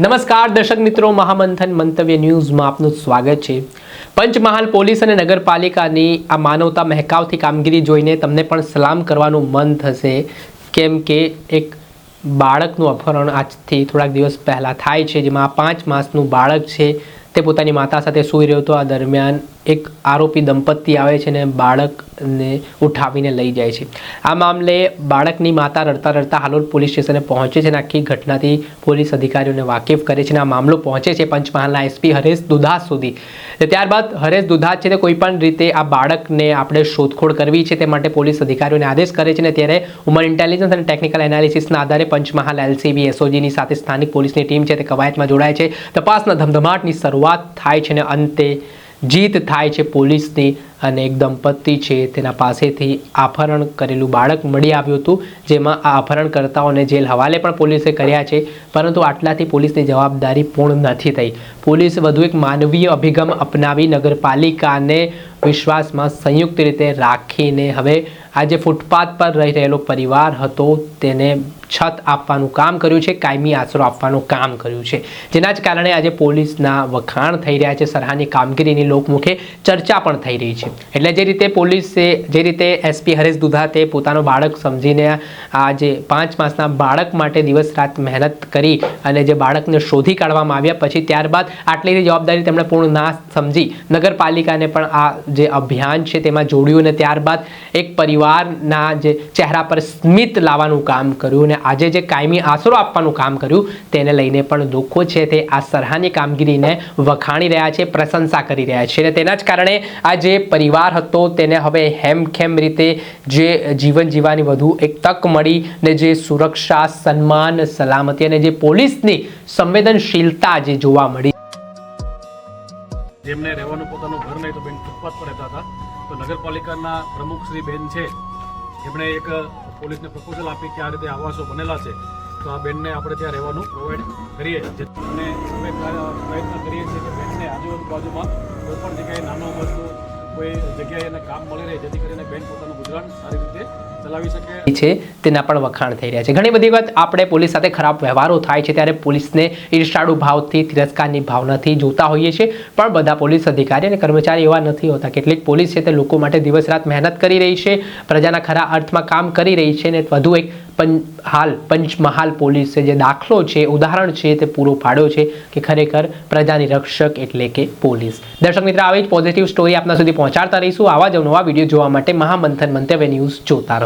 નમસ્કાર દર્શક મિત્રો, મહામંથન મંતવ્ય ન્યૂઝમાં આપનું સ્વાગત છે. પંચમહાલ પોલીસ અને નગરપાલિકાની આ માનવતા મહેકાવથી કામગીરી જોઈને તમને પણ સલામ કરવાનું મન થશે. કેમ કે એક બાળકનું અપહરણ આજથી થોડાક દિવસ પહેલાં થાય છે, જેમાં પાંચ માસનું બાળક છે. તે પોતાની માતા સાથે સૂઈ રહ્યો હતો. આ દરમિયાન એક આરોપી દંપતી આવે છે અને બાળકને ઉઠાવીને લઈ જાય છે. આ મામલે બાળકની માતા રડતા રડતા હાલોલ પોલીસ સ્ટેશને પહોંચે છે અને આખી ઘટનાથી પોલીસ અધિકારીઓને વાકેફ કરે છે અને આ મામલો પહોંચે છે પંચમહાલના એસપી હરેશ દુધા સુધી. ત્યારબાદ હરેશ દુધા છે તે કોઈપણ રીતે આ બાળકને આપણે શોધખોળ કરવી છે તે માટે પોલીસ અધિકારીઓને આદેશ કરે છે અને ત્યારે ઉમર ઇન્ટેલિજન્સ અને ટેકનિકલ એનાલિસિસના આધારે પંચમહાલ એલસીબી એસઓજીની સાથે સ્થાનિક પોલીસની ટીમ છે તે કવાયતમાં જોડાય છે. તપાસના ધમધમાટની શરૂઆત થાય છે અને અંતે જીત થાય છે પોલીસની અને એક દંપતી છે, તેના પાસેથી અપહરણ કરેલું બાળક મળી આવ્યું હતું, જેમાં આ અપહરણકર્તાઓને જેલ હવાલે પણ પોલીસે કર્યા છે, પરંતુ આટલાથી પોલીસની જવાબદારી પૂર્ણ નથી થઈ. પોલીસ વધુ એક માનવીય અભિગમ અપનાવી નગરપાલિકાને વિશ્વાસમાં સંયુક્ત રીતે રાખીને હવે આ જે ફૂટપાથ પર રહી રહેલો પરિવાર હતો, તેને છત આપવાનું કામ કર્યું છે, કાયમી આશરો આપવાનું કામ કર્યું છે. જેના જ કારણે આજે પોલીસના વખાણ થઈ રહ્યા છે, સરહાની કામગીરીની લોકમુખે ચર્ચા પણ થઈ રહી છે. એટલે જે રીતે પોલીસે, જે રીતે એસપી હરેશ દુધાતે પોતાનો બાળક સમજીને આ જે પાંચ માસના બાળક માટે દિવસ રાત મહેનત કરી અને જે બાળકને શોધી કાઢવામાં આવ્યા પછી ત્યારબાદ આટલી જવાબદારી તેમણે પૂર્ણ ના સમજી. નગરપાલિકાને પણ આ જે અભિયાન છે તેમાં જોડ્યું અને ત્યારબાદ એક પરિવારના જે ચહેરા પર સ્મિત લાવવાનું કામ કર્યું અને આજે જે કાયમી આશરો આપવાનું કામ કર્યું તેને લઈને પણ લોકો છે તે આ સરહાની કામગીરીને વખાણી રહ્યા છે, પ્રશંસા કરી રહ્યા છે. અને તેના જ કારણે આ જે પરિવાર હતો, તેને હવે હેમખેમ રીતે જે જીવન જીવવાની વધુ એક તક મળી ને જે સુરક્ષા, સન્માન, સલામતી અને જે પોલીસની સંવેદનશીલતા જે જોવા મળી. જેમને રહેવાનું પોતાનું ઘર નહીં, તો બેન ફૂટપાથ પર રહેતા હતા. તો નગરપાલિકાના પ્રમુખ શ્રી બેન છે, એમણે એક પોલીસને પ્રપોઝલ આપી કે આ રીતે આવાસો બનેલા છે. તો આ બેનને આપણે ત્યાં રહેવાનું પ્રોવાઈડ કરીએ. અને અમે પ્રયત્ન કરીએ છીએ કે બેનને આજુબાજુમાં કોઈ જગ્યાએ નાનો મોટું કોઈ જગ્યાએ એને કામ મળી રહે, જેથી કરીને બેન પોતાનું ગુજરાન સારી રીતે છે, તેના પણ વખાણ થઈ રહ્યા છે. ઘણી બધી વખત આપણે પોલીસ સાથે ખરાબ વ્યવહારો થાય છે, ત્યારે પોલીસને ઈર્ષાળુ ભાવથી, તિરસ્કારની ભાવનાથી જોતા હોઈએ છીએ. પણ બધા પોલીસ અધિકારી અને કર્મચારી એવા નથી હોતા. કેટલીક પોલીસ છે તે લોકો માટે દિવસ રાત મહેનત કરી રહી છે, પ્રજાના ખરા અર્થમાં કામ કરી રહી છે અને વધુ એક હાલ પંચમહાલ પોલીસે જે દાખલો છે, ઉદાહરણ છે તે પૂરો પાડ્યો છે કે ખરેખર પ્રજાની રક્ષક એટલે કે પોલીસ. દર્શક મિત્ર, આવી જ પોઝિટિવ સ્ટોરી આપના સુધી પહોંચાડતા રહીશું. આવા જ નવા વીડિયો જોવા માટે મહામંથન મંતવ્ય ન્યૂઝ જોતા રહો.